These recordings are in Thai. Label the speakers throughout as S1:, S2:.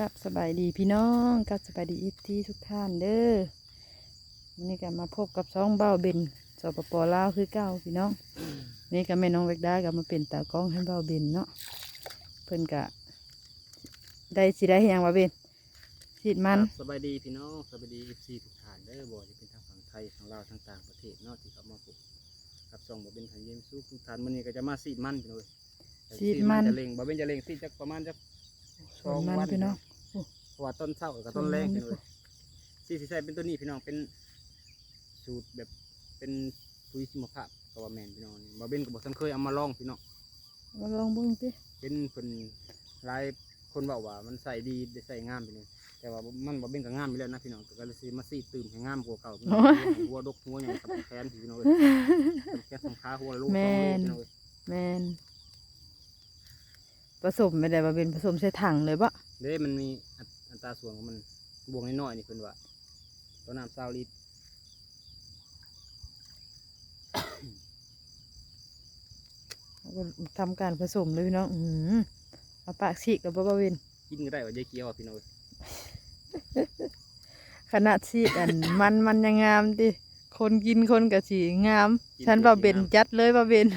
S1: ครับสบายดีพี่น้องกับสบายดีอีทีทุกท่านเด้อวันนี้ก็มาพบกับสองเบ้าเบนสปปลาวคือเก้าพี่น้องนี่ก็แม่น้องเวกดาก็มาเป็นตากล้องให้เบ้าเบนเนาะเพิ่นกะได้สิได้เฮ็ดหยังว่าเบนสิดมัน
S2: สบายดีพี่น้องสบายดีเอฟซีทุกท่านเด้อบ่ที่เป็นทางฝั่งไทยทางลาวทางต่างประเทศเนาะที่เขามาปลูกกับส่องบ่เป็นทางเยี่ยมสู้ทุกท่านมื้อนี้ก็จะมาซีดมันพี่น้องเอ้ย
S1: ซีดมัน
S2: จะเล็งบ่เป็นจะเล็งซีดจักประมาณจัก
S1: สวนมันพี่น้อง
S2: เพราะว่าต้นเช้ากับต้นแรงพี่น้องเอ้ยซีดสิใส่เป็นตัวนี้พี่น้องเป็นสูตรแบบเป็นปุ๋ยชีวภาพก็ว่าแม่นพี่น้องนี่บ่เป็นก็บ่ทันเคยเอามาลองพี่น้อง
S1: มาลองเบิ่งติ
S2: เห็นเพิ่นหลายคนเว้าว่ามันใส่ดีได้ใส่งามไปเลยแต่ว่ามันบ่เป็นก็งามไปแล้วนะพี่น้องก็เลยสิมาซีดตื่มให้งามกว่าเก่าพี่น้องหัวดกหัวหยังกับแขนพี่น้องเอ้ยกับแขนสองขาหัวลูกสองลูกพี่น้องเอ้ย
S1: แมน ผสมไม่ได้ว่าเป็นผสมใส่ถังเลยปะ
S2: เด้มันมีอัตอัตราส่วนของมันบวกน้อยๆนี่เพิ่นว่าตัวน้ำซาวลิตร
S1: แล้วก็ทำการผสมเลยพี่น้องอือหือเอาปากฉีกกับบ้าเวน
S2: กินก็ได้ว่าใจเกียวอะพี่น้องเอ้ย
S1: ขนาดฉีกอันมันมันยังงามดิคนกินคนกับสีงาม ฉันบ้าเบนจัดเลยบ้าเบน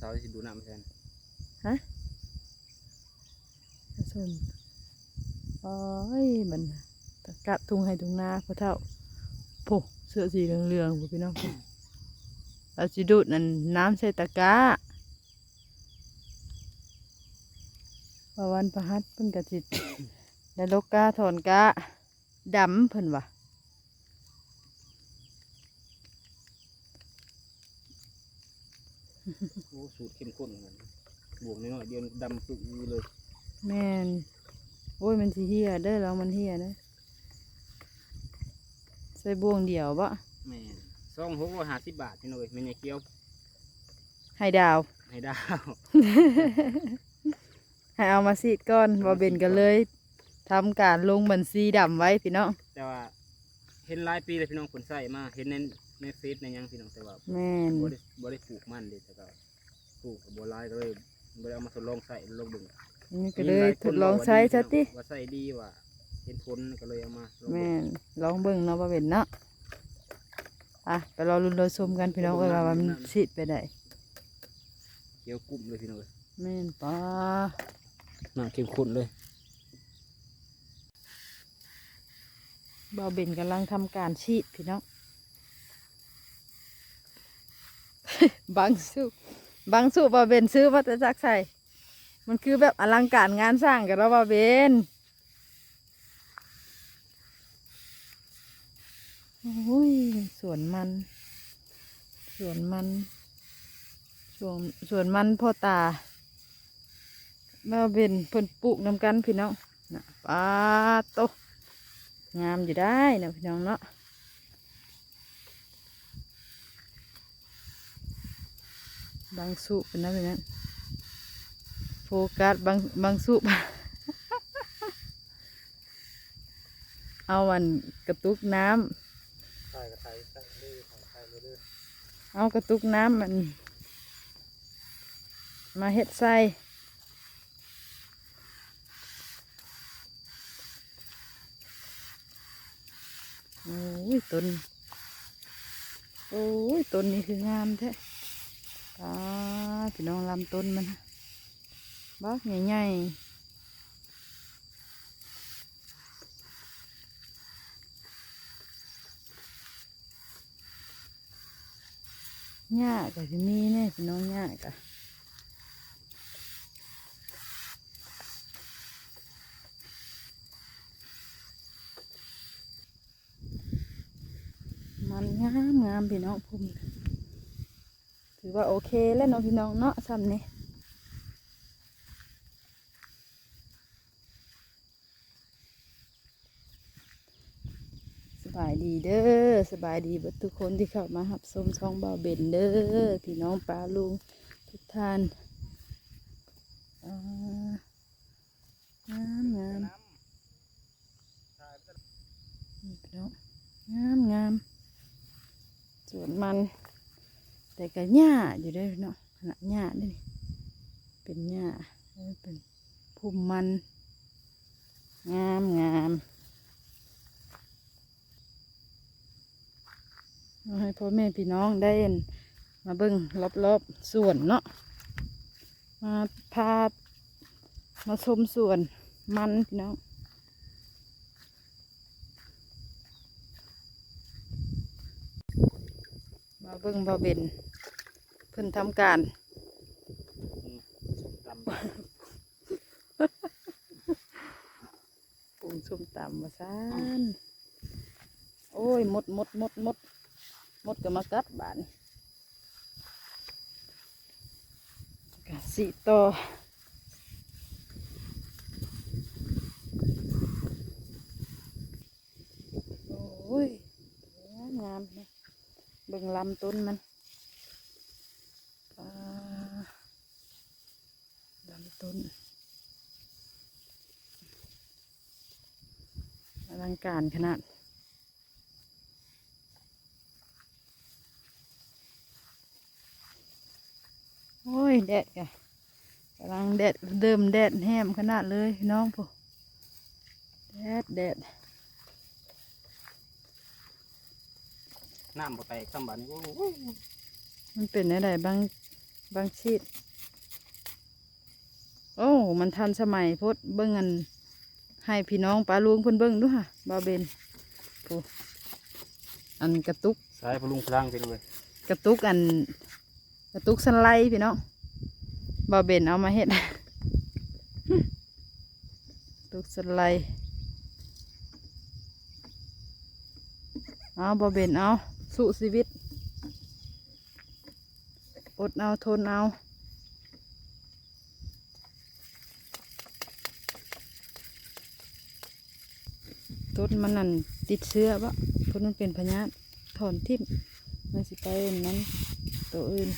S2: ซาวสิดูน้ำแทน
S1: ผสมโอ้ยมันตะกะทุงให้ทุงนาพ่อเท่าโผเสื้อสีเหลืองๆพวกพี่น้องพวกเราจะดูดนั่นน้ำใส่ตะกร้าปาวันประหัดเพิ่นกะจิตได้ลกกาถอนกาดำเพิ่นว่ะ
S2: โอ้สูตรเข้มข้นเหมือน บวกน้อยๆเดียวดำปึ๊กอยู่เลย
S1: แม่นโอ้ยมันสิเฮียเด้อเรามันเฮียเด้อใส่บ่วงเดียวบ่
S2: แม่นซองหกร้อยห้าสิบบาทพี่น้องเอ้ยแม่นใหญ่เกียว
S1: ให้ดาว
S2: ให้ดาว
S1: ให้เอามาซีดก่อนบ่เบนกันเลยทำการลงบัญชีดำไว้พี่น้อง
S2: แต่ว่าเห็นหลายปีเลยพี่น้องผลใส่มาเห็นในในเฟซในหยังพี่น้องแต่ว่า
S1: แม่น
S2: บ่ได้บ่ได้ปลูกมันเลยแต่ก็ปลูกกับบัวลายก็เลย บ่ได้เอามาทดลองใส่ลองเบิ่ง
S1: อันนี้ก็เลยทดลองใช้ซะติ
S2: ว่าใส่ดีว่าเห็นผลก็เลยเอามาลอง
S1: แม่
S2: เบิ่ง
S1: นลองเบิ่งเนาะบ่เบนเนาะอะไปรอลุ้นรอชมกันพี่น้องว่าว่ามันซีดไปได้
S2: เขียวกุ้มเลยพี่น้องเอ้ย
S1: แม่นป้า
S2: น้ำเข้มข้นเลย
S1: บ่าวเบนกำลังทำการฉีดพี่น้อง บางสู้ บางสูบาเบนซื้อมาแต่จักใส่ มันคือแบบอลังการงานสร้างกันแล้วบ่าเบนโอ้ยสวนมัน สวนมันสวนสวนมันพ่อตาบาเบนเพิ่นปลูกน้ำกันพี่น้องนะป้าโตงามอยู่ได้นะพี่น้องเนาะ บางสุเป็นนะเป็นนั้นโฟกัสบางบางสุเอาวันกระตุกน้
S2: ใส่กระไทยใส่เลยใส่เลยำ
S1: เอากระตุกน้ำมัน มาเฮ็ดไส้โอ้ยต้น โอ้ยต้นนี้คืองามแท้ ตาพี่น้องลำต้นมันบักใหญ่ๆหญ้าก็จะมีแน่พี่น้องหญ้าก็มันงามงามพี่น้องพุ่ม ว่าโอเคแล้วเนาะพี่น้องเนาะซ้ำนี่สบายดีเด้อสบายดีบทุกคนที่เข้ามาหับชมช่องเบาเบนเด้อพี่น้องปลาลุงทุกท่านงามงามงามงามสวนมัน แต่ก็หญ้าอยู่เด้วยเนาะขนาดหญ้านี่เป็นหญ้าโอ้มมัน งามงามให้พ่อแม่พี่น้องได้เห็นมาเบิ่งรอบๆสวนเนาะมาพามาชมสวนมันพี่น้อง มา เบิ่งบ่าเบนเพิ่นทำการ
S2: ตำ
S1: ปรุงส้มตำมาซานโอ้ยหมดหมดหมดหมดหมดก็มากัดบานกะสิต่อโอ้ยงามนะเบิ่งลำต้นมันลำต้นอลังการขนาดโอ้ยแดดกะกำลังแดดเดิมแดดแหมขนาดเลยน้องผู้แดดแดด
S2: น้ำบ่แตกซ้ำบาดนี้โอ้ย
S1: มันเป็นอะไรบางบางชีดโอ้มันทันสมัยโพดเบิ้งอันให้พี่น้องปลาลุงเพิ่นเบิ้งดูค่ะบาเบนโอ้อันกระตุก
S2: สายพลุงพลังไปเลย
S1: กระตุกอันกระตุกสไลด์พี่น้องบาเบนเอามาเฮ็ดกระตุกสไลด์เอาบาเบนเอา สู้ชีวิต อดเอาทนเอาต้นมันนั่นติดเชื้อปะต้นมันเป็นพญาธิถอนทิ่มมันสิไปอันนั้นตัวอื่น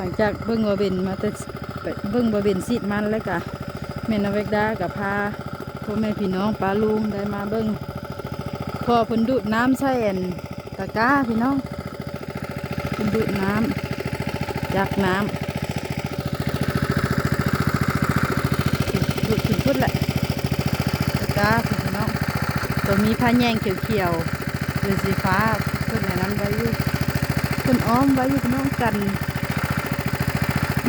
S1: หลังจากเบิ้งบาเบนมาแต่เบิ้งบาเบนซีดมันแล้วกะแม่นาเวกดากับพาพ่อแม่พี่น้องปลาลุงได้มาเบิ้งพอพิ่นดูดน้ำใส่อันตะกร้าพี่น้องพิ่นดูดน้ำจากน้ำดูดถึงพุดแหละตะกร้าพี่น้องตัวมีผ้าแยงเขียวๆหรือสีฟ้าเพิ่นในนั้นไว้อยู่เพิ่นอ้อมไว้อยู่พี่น้องกัน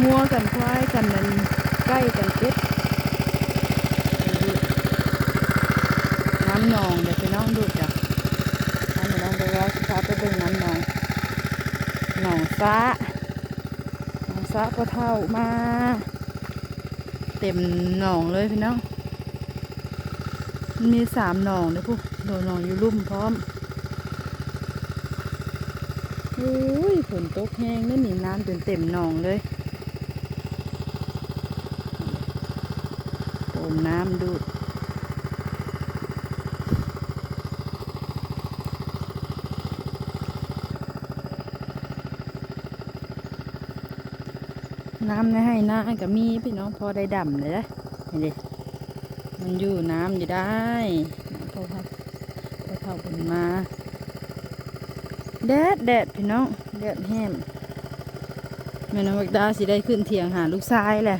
S1: งัวกันควายกันนั่นใกล้กันเป็ดน้ำหนองเดี๋ยวไปน้องดูจ้ะน้ำไปน้องไปว่าสิพาไปเบิ่งน้ำหนองหนองซะหนองซะก็เท่ามาเต็มหนองเลยพี่น้องมันมีสามหนองเลยพวกโดนหนองอยู่ลุ่มพร้อมโอ้ยฝนตกแห้งนี่น้ำจนเต็มหนองเลย โอ มน้ำดูด น้ำในให้น้าก็มีพี่น้องพอได้ดำเลยนะนี่ดิมันอยู่น้ำอยู่ได้พอครับพอเท่ากันมาแดดแดดพี่น้องแดดแห้มแม่น้องวักดาสิได้ขึ้นเถียงหาลูกชายแหละ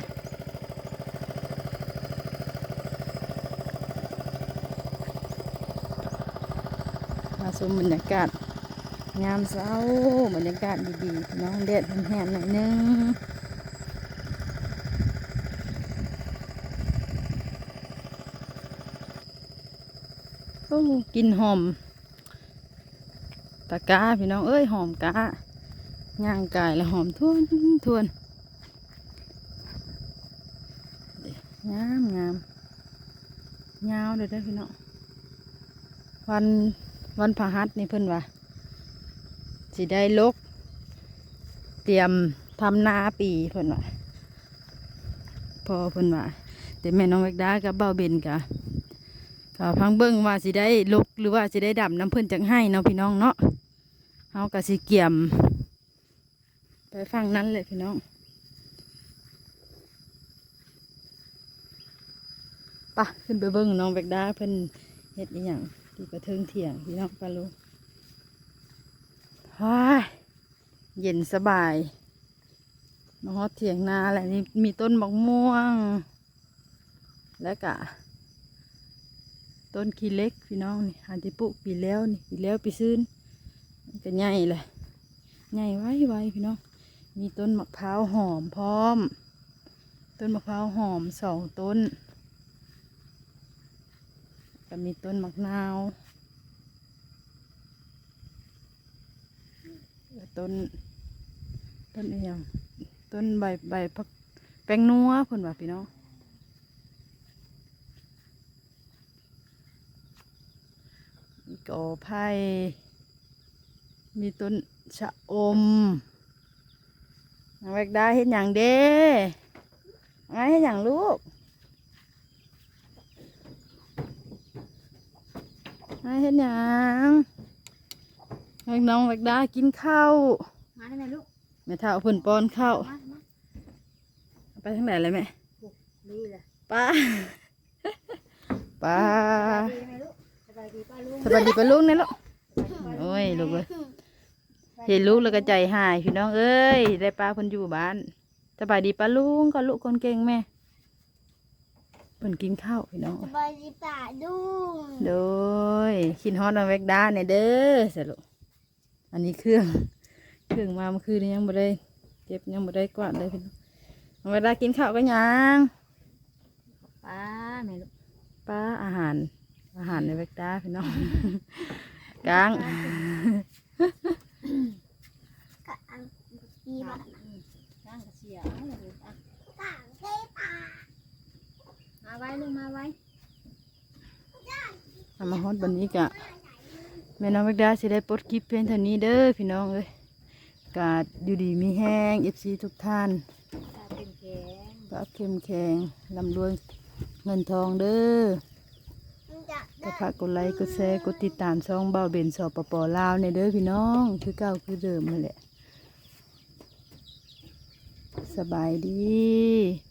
S1: ชมบรรยากาศงามเศร้าบรรยากาศดีๆพี่น้องแดดแห้งๆหน่อยนึงโอ้กินหอมตะกาพี่น้องเอ้ยหอมกะย่างกายแล้วหอมทวนทวนงามงามยาวเลยเด้พี่น้องวัน วันพหัสนี่เพิ่นว่าสิได้ลก เตรียมทำนาปีเพิ่นว่าพอเพิ่นว่าแต่แม่น้องเวกดากับเบ้าเบนกะก็พังเบิ้งว่าสิได้ลกหรือว่าสิได้ดำน้ำเพิ่นจังให้เนาะพี่น้องเนาะเฮาก็สิเกี่ยม ไปฟังนั้นเลยพี่น้องปะขึ้นไปเบิ้งน้องแบกดาเพิ่นเฮ็ดอีหยัง ที่กระเทิงเถียงพี่น้องปลาลูกว้ายเย็นสบายมาฮอดเถียงนาแหละนี่มีต้นมะม่วง แล้วก็ต้นขี้เล็กพี่น้องนี่หันที่ปลูกปีแล้วนี่ปีแล้วปีซื้นก็ใหญ่เลยใหญ่ไว้ไว้พี่น้องมีต้นมะพร้าวหอมพร้อม ต้นมะพร้าวหอมสองต้น ก็มีต้นมะนาว ต้น ต้นอะไรอย่างต้นใบใบพักแป้งนัวเพิ่นว่าพี่น้องมีกอไผ่มีต้นชะอมนางแวกได้เห็นอย่างเด้ไงเห็นอย่างลูก ให้เห็นหยังให้น้องเล็กดากินข้าว
S3: มาได้ไหมลูก
S1: แม่เท่าเพิ่นป้อนข้าว
S3: มามา
S1: ไปทางไหนเลยแม่
S3: นี่เลย
S1: ป้าป้า
S3: สบายดีไหมลูกสบายดีป้าลูก
S1: สวัสดีป้าลุงเนี่ยลูกโอ้ยลูกเลยเห็นลูกแล้วก็ใจหายพี่น้องเอ้ยได้ป้าเพิ่นอยู่บ้านสบายดีป้าลุงก็ลูกคนเก่งแม่ เพิ่นกินข้าวพี่น้อง
S3: สบายดีป้าดุง
S1: โดยขินฮอตน้องเล็กดาเนี่ยเด้อสรุปอันนี้เครื่อง เครื่องมาเมื่อคืนนี้ยังไม่ได้เก็บยังไม่ได้กวาดเลยพี่น้องน้องเวลากินข้าวก็ยัง
S3: ป้าแม่ลูก
S1: ป้าอาหาร อาหารในเวกตาพี่น้องกลาง
S3: กะอังกีบ้านร่างกระเสียเอาเลยอะกางเทปา มาไว้ลูกมาไว้
S1: เอามาฮอตวันนี้กะแม่น้องเวกดาสิได้ปลดคลิปเพียงเท่านี้เด้อพี่น้องเอ้ยกาดอยู่ดีมีแห้งเอฟซีทุกท่าน
S3: ตาเป็นแข็ง
S1: ปรับเข้มแข็งลำรวยเงินทองเด้อก็ฝากกดไลค์กดแชร์กดติดตามช่องเบาเบนสอปปลาวในเด้อพี่น้องคือเก่าคือเดิมนั่นแหละสบายดี